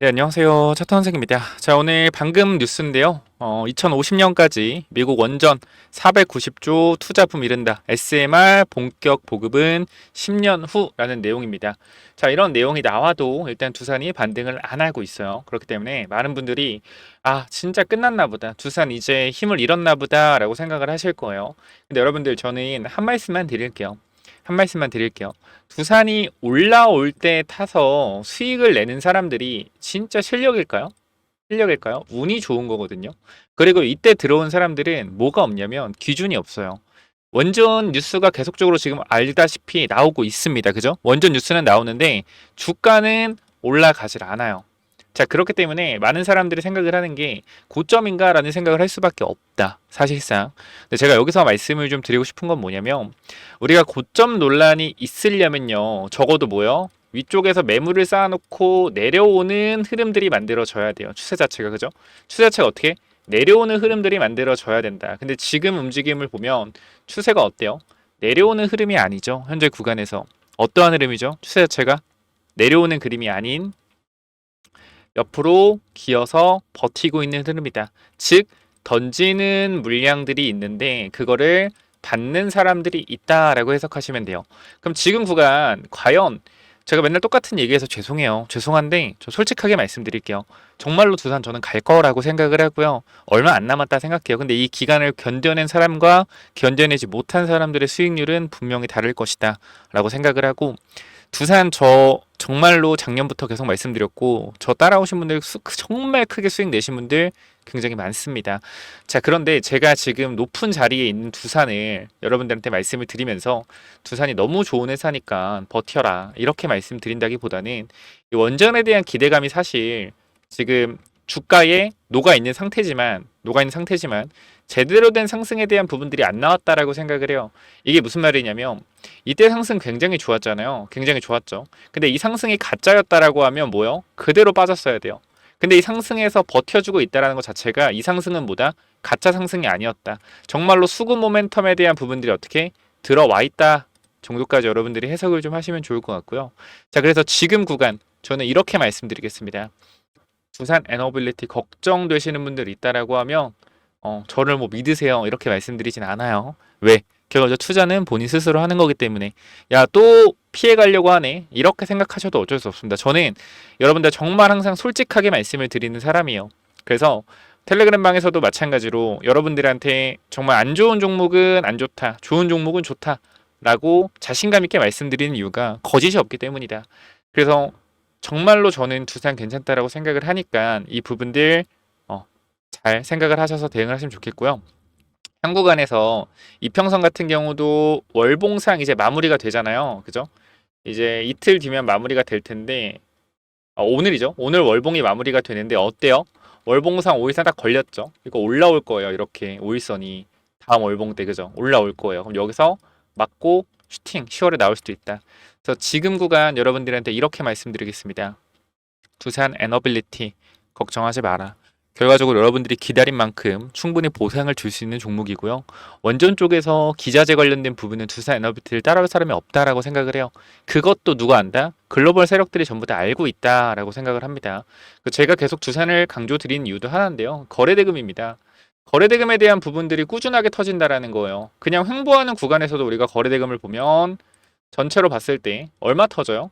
네, 안녕하세요. 차탄생입니다. 자, 오늘 방금 뉴스인데요. 어, 2050년까지 미국 원전 490조 투자품 이른다. SMR 본격 보급은 10년 후라는 내용입니다. 자, 이런 내용이 나와도 일단 두산이 반등을 안 하고 있어요. 그렇기 때문에 많은 분들이 아, 진짜 끝났나 보다. 두산 이제 힘을 잃었나 보다라고 생각을 하실 거예요. 근데 여러분들 저는 한 말씀만 드릴게요. 한 말씀만 드릴게요. 두산이 올라올 때 타서 수익을 내는 사람들이 진짜 실력일까요? 실력일까요? 운이 좋은 거거든요. 그리고 이때 들어온 사람들은 뭐가 없냐면 기준이 없어요. 원전 뉴스가 계속적으로 지금 알다시피 나오고 있습니다. 그죠? 원전 뉴스는 나오는데 주가는 올라가질 않아요. 자, 그렇기 때문에 많은 사람들이 생각을 하는 게 고점인가라는 생각을 할 수밖에 없다. 사실상. 근데 제가 여기서 말씀을 좀 드리고 싶은 건 뭐냐면 우리가 고점 논란이 있으려면요. 적어도 뭐요? 위쪽에서 매물을 쌓아놓고 내려오는 흐름들이 만들어져야 돼요. 추세 자체가 그죠? 추세 자체가 어떻게? 내려오는 흐름들이 만들어져야 된다. 근데 지금 움직임을 보면 추세가 어때요? 내려오는 흐름이 아니죠. 현재 구간에서 어떠한 흐름이죠? 추세 자체가 내려오는 그림이 아닌 옆으로 기어서 버티고 있는 흐름이다. 즉 던지는 물량들이 있는데 그거를 받는 사람들이 있다라고 해석하시면 돼요. 그럼 지금 구간 과연 제가 맨날 똑같은 얘기해서 죄송해요. 죄송한데 저 솔직하게 말씀드릴게요. 정말로 두산 저는 갈 거라고 생각을 하고요. 얼마 안 남았다 생각해요. 근데 이 기간을 견뎌낸 사람과 견뎌내지 못한 사람들의 수익률은 분명히 다를 것이다. 라고 생각을 하고 두산 저 정말로 작년부터 계속 말씀드렸고 저 따라오신 분들 수, 정말 크게 수익 내신 분들 굉장히 많습니다. 자 그런데 제가 지금 높은 자리에 있는 두산을 여러분들한테 말씀을 드리면서 두산이 너무 좋은 회사니까 버텨라 이렇게 말씀드린다기보다는 이 원전에 대한 기대감이 사실 지금 주가에 녹아 있는 상태지만 녹아 있는 상태지만 제대로 된 상승에 대한 부분들이 안 나왔다라고 생각을 해요. 이게 무슨 말이냐면 이때 상승 굉장히 좋았잖아요. 굉장히 좋았죠. 근데 이 상승이 가짜였다라고 하면 뭐요? 그대로 빠졌어야 돼요. 근데 이 상승에서 버텨주고 있다라는 것 자체가 이 상승은 뭐다? 가짜 상승이 아니었다. 정말로 수급 모멘텀에 대한 부분들이 어떻게 들어와 있다 정도까지 여러분들이 해석을 좀 하시면 좋을 것 같고요. 자, 그래서 지금 구간 저는 이렇게 말씀드리겠습니다. 두산 에너빌리티 걱정되시는 분들이 있다라고 하면 어, 저를 뭐 믿으세요 이렇게 말씀드리진 않아요. 왜? 결과적 투자는 본인 스스로 하는 거기 때문에 야 또 피해 가려고 하네 이렇게 생각하셔도 어쩔 수 없습니다. 저는 여러분들 정말 항상 솔직하게 말씀을 드리는 사람이에요. 그래서 텔레그램 방에서도 마찬가지로 여러분들한테 정말 안 좋은 종목은 안 좋다, 좋은 종목은 좋다라고 자신감 있게 말씀드리는 이유가 거짓이 없기 때문이다. 그래서 정말로 저는 두산 괜찮다라고 생각을 하니까 이 부분들 어, 잘 생각을 하셔서 대응을 하시면 좋겠고요. 한국 안에서 이평선 같은 경우도 월봉상 이제 마무리가 되잖아요. 그죠? 이제 이틀 뒤면 마무리가 될 텐데 아, 오늘이죠. 오늘 월봉이 마무리가 되는데 어때요? 월봉상 5일선 딱 걸렸죠. 이거 올라올 거예요. 이렇게 5일선이 다음 월봉 때 그죠? 올라올 거예요. 그럼 여기서 맞고 슈팅 10월에 나올 수도 있다. 그래서 지금 구간 여러분들한테 이렇게 말씀드리겠습니다. 두산 에너빌리티 걱정하지 마라. 결과적으로 여러분들이 기다린 만큼 충분히 보상을 줄 수 있는 종목이고요. 원전 쪽에서 기자재 관련된 부분은 두산 에너비티를 따라올 사람이 없다라고 생각을 해요. 그것도 누가 안다? 글로벌 세력들이 전부 다 알고 있다라고 생각을 합니다. 그 제가 계속 두산을 강조드린 이유도 하나인데요. 거래대금입니다. 거래대금에 대한 부분들이 꾸준하게 터진다라는 거예요. 그냥 횡보하는 구간에서도 우리가 거래대금을 보면 전체로 봤을 때 얼마 터져요?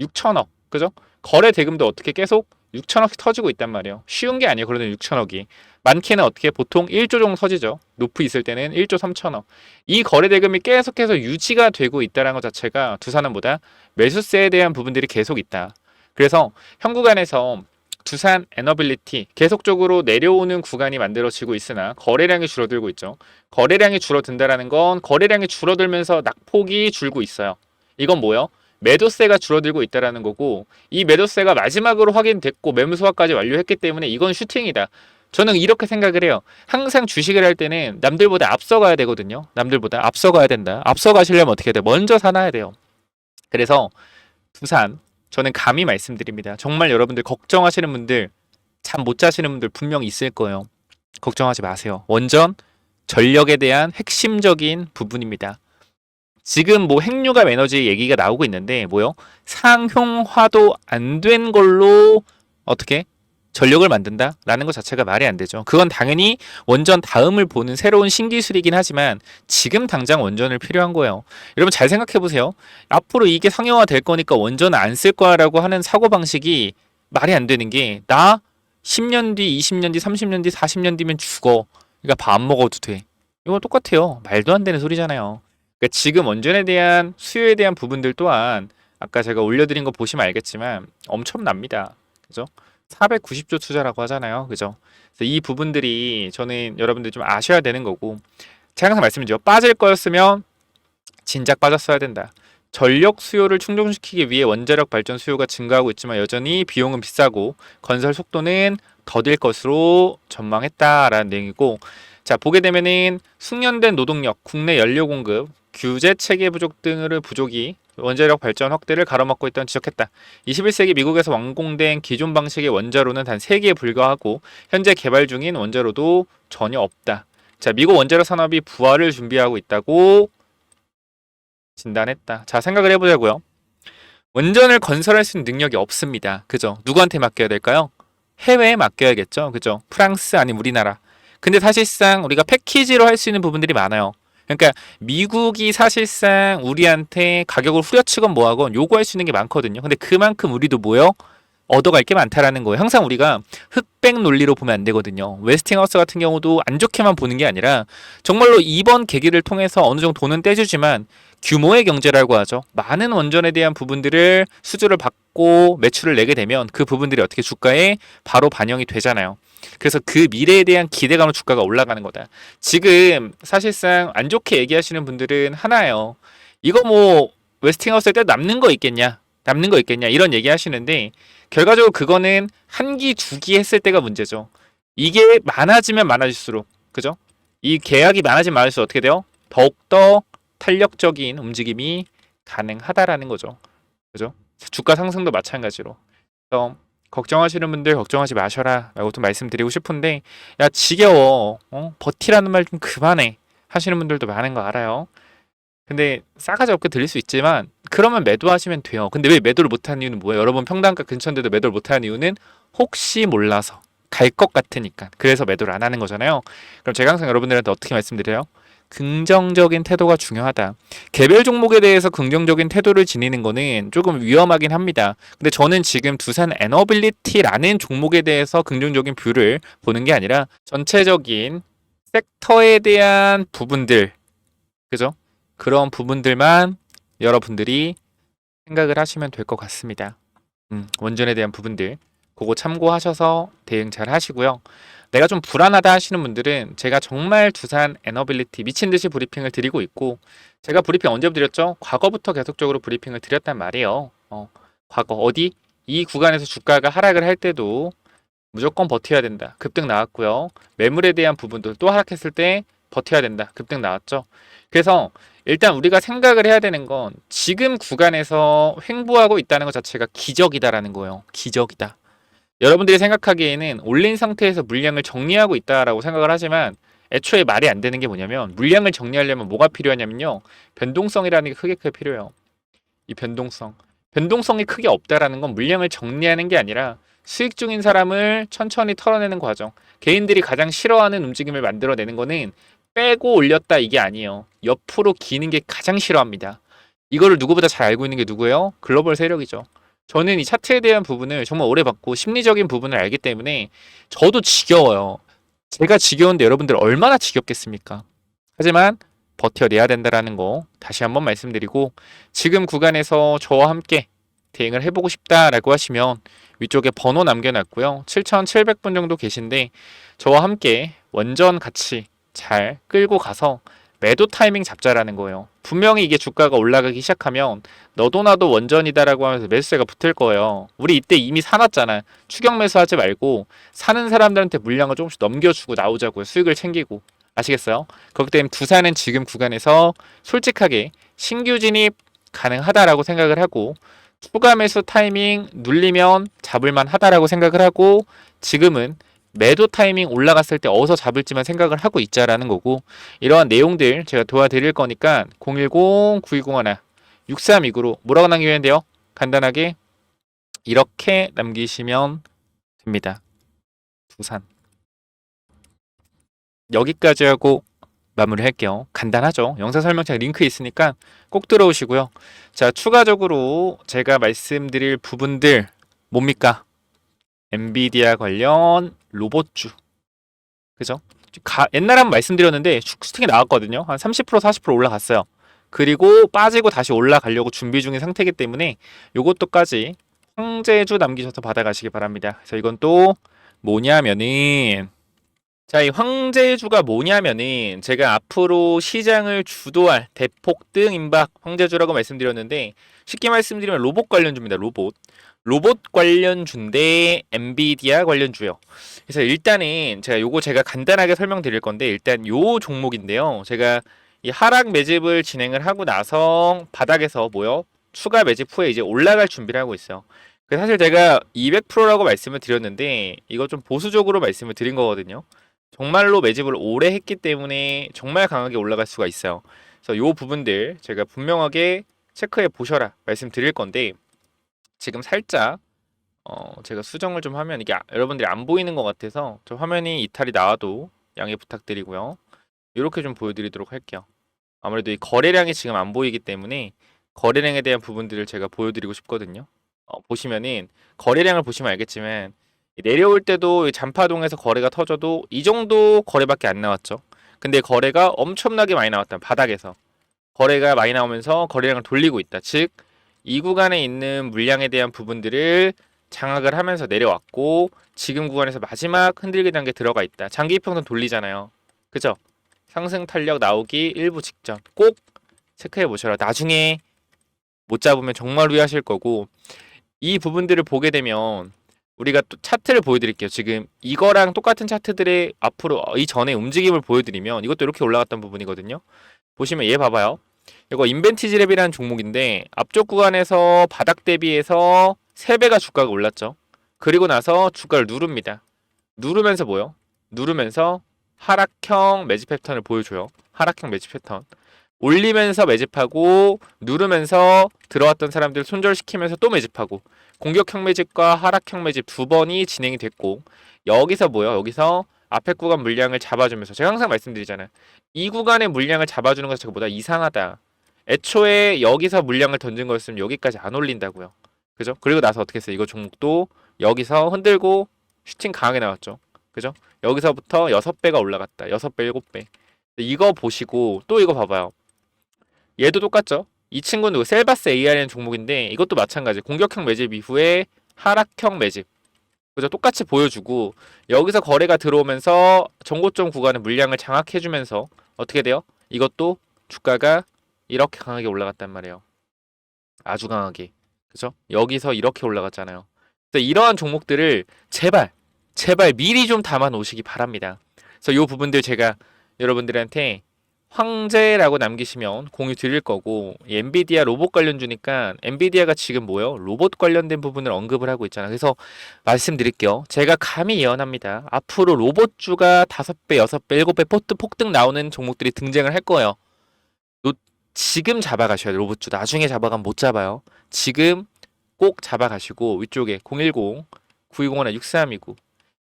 6천억. 그죠? 거래 대금도 어떻게 계속 6천억씩 터지고 있단 말이에요. 쉬운 게 아니에요. 그래도 6천억이. 많게는 어떻게 보통 1조 정도 터지죠. 높이 있을 때는 1조 3천억. 이 거래 대금이 계속해서 유지가 되고 있다는 것 자체가 두산은 보다 매수세에 대한 부분들이 계속 있다. 그래서 현구간에서 두산 에너빌리티 계속적으로 내려오는 구간이 만들어지고 있으나 거래량이 줄어들고 있죠. 거래량이 줄어든다라는 건 거래량이 줄어들면서 낙폭이 줄고 있어요. 이건 뭐요? 매도세가 줄어들고 있다라는 거고 이 매도세가 마지막으로 확인됐고 매물 소화까지 완료했기 때문에 이건 슈팅이다. 저는 이렇게 생각을 해요. 항상 주식을 할 때는 남들보다 앞서가야 되거든요. 남들보다 앞서가야 된다. 앞서가시려면 어떻게 해야 돼? 먼저 사놔야 돼요. 그래서 부산 저는 감히 말씀드립니다. 정말 여러분들 걱정하시는 분들 잠 못 자시는 분들 분명 있을 거예요. 걱정하지 마세요. 원전 전력에 대한 핵심적인 부분입니다. 지금 뭐 핵융합 에너지 얘기가 나오고 있는데 뭐요? 상용화도 안 된 걸로 어떻게 전력을 만든다라는 것 자체가 말이 안 되죠. 그건 당연히 원전 다음을 보는 새로운 신기술이긴 하지만 지금 당장 원전을 필요한 거예요. 여러분 잘 생각해 보세요. 앞으로 이게 상용화 될 거니까 원전 안 쓸 거야라고 하는 사고 방식이 말이 안 되는 게 나 10년 뒤, 20년 뒤, 30년 뒤, 40년 뒤면 죽어. 그러니까 밥 안 먹어도 돼. 이거 똑같아요. 말도 안 되는 소리잖아요. 그러니까 지금 원전에 대한 수요에 대한 부분들 또한 아까 제가 올려드린 거 보시면 알겠지만 엄청납니다. 그죠? 490조 투자라고 하잖아요. 그죠? 그래서 이 부분들이 저는 여러분들 좀 아셔야 되는 거고 제가 항상 말씀드리죠. 빠질 거였으면 진작 빠졌어야 된다. 전력 수요를 충족시키기 위해 원자력 발전 수요가 증가하고 있지만 여전히 비용은 비싸고 건설 속도는 더딜 것으로 전망했다라는 내용이고 자 보게 되면은 숙련된 노동력, 국내 연료 공급, 규제 체계 부족 등의 부족이 원자력 발전 확대를 가로막고 있다는 지적했다. 21세기 미국에서 완공된 기존 방식의 원자로는 단 3개에 불과하고 현재 개발 중인 원자로도 전혀 없다. 자, 미국 원자력 산업이 부활을 준비하고 있다고 진단했다. 자, 생각을 해보자고요. 원전을 건설할 수 있는 능력이 없습니다. 그죠? 누구한테 맡겨야 될까요? 해외에 맡겨야겠죠. 그죠? 프랑스 아니면 우리나라. 근데 사실상 우리가 패키지로 할 수 있는 부분들이 많아요. 그러니까 미국이 사실상 우리한테 가격을 후려치건 뭐하건 요구할 수 있는 게 많거든요. 근데 그만큼 우리도 뭐요? 얻어갈 게 많다라는 거예요. 항상 우리가 흑백 논리로 보면 안 되거든요. 웨스팅하우스 같은 경우도 안 좋게만 보는 게 아니라 정말로 이번 계기를 통해서 어느 정도 돈은 떼주지만 규모의 경제라고 하죠. 많은 원전에 대한 부분들을 수주를 받고 매출을 내게 되면 그 부분들이 어떻게 주가에 바로 반영이 되잖아요. 그래서 그 미래에 대한 기대감으로 주가가 올라가는 거다. 지금 사실상 안 좋게 얘기하시는 분들은 하나예요. 이거 뭐 웨스팅하우스 때 남는 거 있겠냐? 남는 거 있겠냐? 이런 얘기 하시는데 결과적으로 그거는 한 기, 두 기 했을 때가 문제죠. 이게 많아지면 많아질수록 그죠? 이 계약이 많아지면 많아질수록 어떻게 돼요? 더욱더 탄력적인 움직임이 가능하다라는 거죠. 그죠? 주가 상승도 마찬가지로. 그래서 걱정하시는 분들 걱정하지 마셔라 라고 좀 말씀드리고 싶은데 야 지겨워. 어? 버티라는 말 좀 그만해 하시는 분들도 많은 거 알아요. 근데 싸가지 없게 들릴 수 있지만 그러면 매도하시면 돼요. 근데 왜 매도를 못하는 이유는 뭐예요? 여러분 평단가 근처인데도 매도를 못하는 이유는 혹시 몰라서 갈 것 같으니까. 그래서 매도를 안 하는 거잖아요. 그럼 제가 항상 여러분들한테 어떻게 말씀드려요 긍정적인 태도가 중요하다. 개별 종목에 대해서 긍정적인 태도를 지니는 거는 조금 위험하긴 합니다. 근데 저는 지금 두산 에너빌리티라는 종목에 대해서 긍정적인 뷰를 보는 게 아니라 전체적인 섹터에 대한 부분들, 그죠? 그런 부분들만 여러분들이 생각을 하시면 될 것 같습니다. 음, 원전에 대한 부분들, 그거 참고하셔서 대응 잘 하시고요. 내가 좀 불안하다 하시는 분들은 제가 정말 두산 에너빌리티 미친 듯이 브리핑을 드리고 있고 제가 브리핑 언제 드렸죠? 과거부터 계속적으로 브리핑을 드렸단 말이에요. 어, 과거 어디 이 구간에서 주가가 하락을 할 때도 무조건 버텨야 된다. 급등 나왔고요. 매물에 대한 부분도 또 하락했을 때 버텨야 된다. 급등 나왔죠. 그래서 일단 우리가 생각을 해야 되는 건 지금 구간에서 횡보하고 있다는 것 자체가 기적이다라는 거예요. 기적이다. 여러분들이 생각하기에는 올린 상태에서 물량을 정리하고 있다라고 생각을 하지만 애초에 말이 안 되는 게 뭐냐면 물량을 정리하려면 뭐가 필요하냐면요. 변동성이라는 게 크게 크게 필요해요. 이 변동성. 변동성이 크게 없다라는 건 물량을 정리하는 게 아니라 수익 중인 사람을 천천히 털어내는 과정. 개인들이 가장 싫어하는 움직임을 만들어내는 거는 빼고 올렸다 이게 아니에요. 옆으로 기는 게 가장 싫어합니다. 이거를 누구보다 잘 알고 있는 게 누구예요? 글로벌 세력이죠. 저는 이 차트에 대한 부분을 정말 오래 봤고 심리적인 부분을 알기 때문에 저도 지겨워요. 제가 지겨운데 여러분들 얼마나 지겹겠습니까? 하지만 버텨내야 된다라는 거 다시 한번 말씀드리고 지금 구간에서 저와 함께 대응을 해보고 싶다라고 하시면 위쪽에 번호 남겨놨고요. 7,700분 정도 계신데 저와 함께 원전 같이 잘 끌고 가서 매도 타이밍 잡자라는 거예요. 분명히 이게 주가가 올라가기 시작하면 너도 나도 원전이다라고 하면서 매수세가 붙을 거예요. 우리 이때 이미 사놨잖아. 추격 매수하지 말고 사는 사람들한테 물량을 조금씩 넘겨주고 나오자고요. 수익을 챙기고. 아시겠어요? 그렇기 때문에 두산은 지금 구간에서 솔직하게 신규 진입 가능하다라고 생각을 하고 추가 매수 타이밍 눌리면 잡을만 하다라고 생각을 하고 지금은 매도 타이밍 올라갔을 때 어디서 잡을지만 생각을 하고 있자라는 거고 이러한 내용들 제가 도와드릴 거니까 010-9201 6329로 뭐라고 남기면 돼요? 간단하게 이렇게 남기시면 입니다. 두산. 여기까지 하고 마무리할게요. 간단하죠. 영상 설명창 링크 있으니까 꼭 들어오시고요. 자, 추가적으로 제가 말씀드릴 부분들 뭡니까? 엔비디아 관련 로봇주. 그죠? 가, 옛날에 한번 말씀드렸는데 슈스팅이 나왔거든요. 한 30% 40% 올라갔어요. 그리고 빠지고 다시 올라가려고 준비 중인 상태이기 때문에 요것도까지 황제주 남기셔서 받아가시기 바랍니다. 그래서 이건 또 뭐냐면은 자, 이 황제주가 뭐냐면은 제가 앞으로 시장을 주도할 대폭 등 임박 황제주라고 말씀드렸는데 쉽게 말씀드리면 로봇 관련주입니다. 로봇. 로봇 관련주인데 엔비디아 관련주요. 그래서 일단은 제가 요거 제가 간단하게 설명드릴 건데 일단 요 종목인데요. 제가 이 하락 매집을 진행을 하고 나서 바닥에서 뭐요? 추가 매집 후에 이제 올라갈 준비를 하고 있어요. 그 사실 제가 200%라고 말씀을 드렸는데 이거 좀 보수적으로 말씀을 드린 거거든요. 정말로 매집을 오래 했기 때문에 정말 강하게 올라갈 수가 있어요. 그래서 요 부분들 제가 분명하게 체크해 보셔라 말씀드릴 건데 지금 살짝 어 제가 수정을 좀 하면 이게 아- 여러분들이 안 보이는 것 같아서 저 화면이 이탈이 나와도 양해 부탁드리고요. 이렇게 좀 보여드리도록 할게요. 아무래도 이 거래량이 지금 안 보이기 때문에 거래량에 대한 부분들을 제가 보여드리고 싶거든요. 어, 보시면은 거래량을 보시면 알겠지만 이 내려올 때도 이 잔파동에서 거래가 터져도 이 정도 거래밖에 안 나왔죠. 근데 거래가 엄청나게 많이 나왔다. 바닥에서 거래가 많이 나오면서 거래량을 돌리고 있다. 즉 이 구간에 있는 물량에 대한 부분들을 장악을 하면서 내려왔고 지금 구간에서 마지막 흔들기 단계 들어가 있다. 장기 이평선 돌리잖아요. 그죠? 상승 탄력 나오기 일부 직전 꼭 체크해 보셔라. 나중에 못 잡으면 정말 후회하실 거고 이 부분들을 보게 되면 우리가 또 차트를 보여드릴게요. 지금 이거랑 똑같은 차트들의 앞으로 어, 이 전에 움직임을 보여드리면 이것도 이렇게 올라갔던 부분이거든요. 보시면 얘 봐봐요. 이거 인벤티지 랩이라는 종목인데 앞쪽 구간에서 바닥 대비해서 3배가 주가가 올랐죠. 그리고 나서 주가를 누릅니다. 누르면서 뭐요? 누르면서 하락형 매집 패턴을 보여줘요. 하락형 매집 패턴. 올리면서 매집하고 누르면서 들어왔던 사람들 손절시키면서 또 매집하고 공격형 매집과 하락형 매집 두 번이 진행이 됐고 여기서 뭐요? 여기서 앞에 구간 물량을 잡아주면서 제가 항상 말씀드리잖아요. 이 구간의 물량을 잡아주는 것이 보다 이상하다. 애초에 여기서 물량을 던진 거였으면 여기까지 안 올린다고요. 그죠? 그리고 나서 어떻게 했어요? 이거 종목도 여기서 흔들고 슈팅 강하게 나왔죠. 그죠? 여기서부터 6배가 올라갔다. 6배, 7배. 이거 보시고 또 이거 봐봐요. 얘도 똑같죠? 이 친구는 셀바스 AR이라는 종목인데 이것도 마찬가지. 공격형 매집 이후에 하락형 매집. 그죠? 똑같이 보여주고 여기서 거래가 들어오면서 정고점 구간의 물량을 장악해주면서 어떻게 돼요? 이것도 주가가 이렇게 강하게 올라갔단 말이에요. 아주 강하게. 그죠? 여기서 이렇게 올라갔잖아요. 그래서 이러한 종목들을 제발, 제발 미리 좀 담아 놓으시기 바랍니다. 그래서 이 부분들 제가 여러분들한테 황제라고 남기시면 공유 드릴 거고 이 엔비디아 로봇 관련 주니까 엔비디아가 지금 뭐요? 로봇 관련된 부분을 언급을 하고 있잖아. 그래서 말씀드릴게요. 제가 감히 예언합니다. 앞으로 로봇주가 5배, 6배, 7배 포트 폭등 나오는 종목들이 등장을 할 거예요. 노- 지금 잡아가셔야 돼요. 로봇주. 나중에 잡아가면 못 잡아요. 지금 꼭 잡아가시고 위쪽에 010, 920나 6329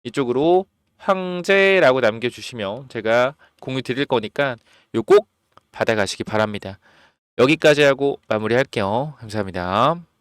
이쪽으로 황제라고 남겨주시면 제가 공유 드릴 거니까 요 꼭 받아가시기 바랍니다. 여기까지 하고 마무리할게요. 감사합니다.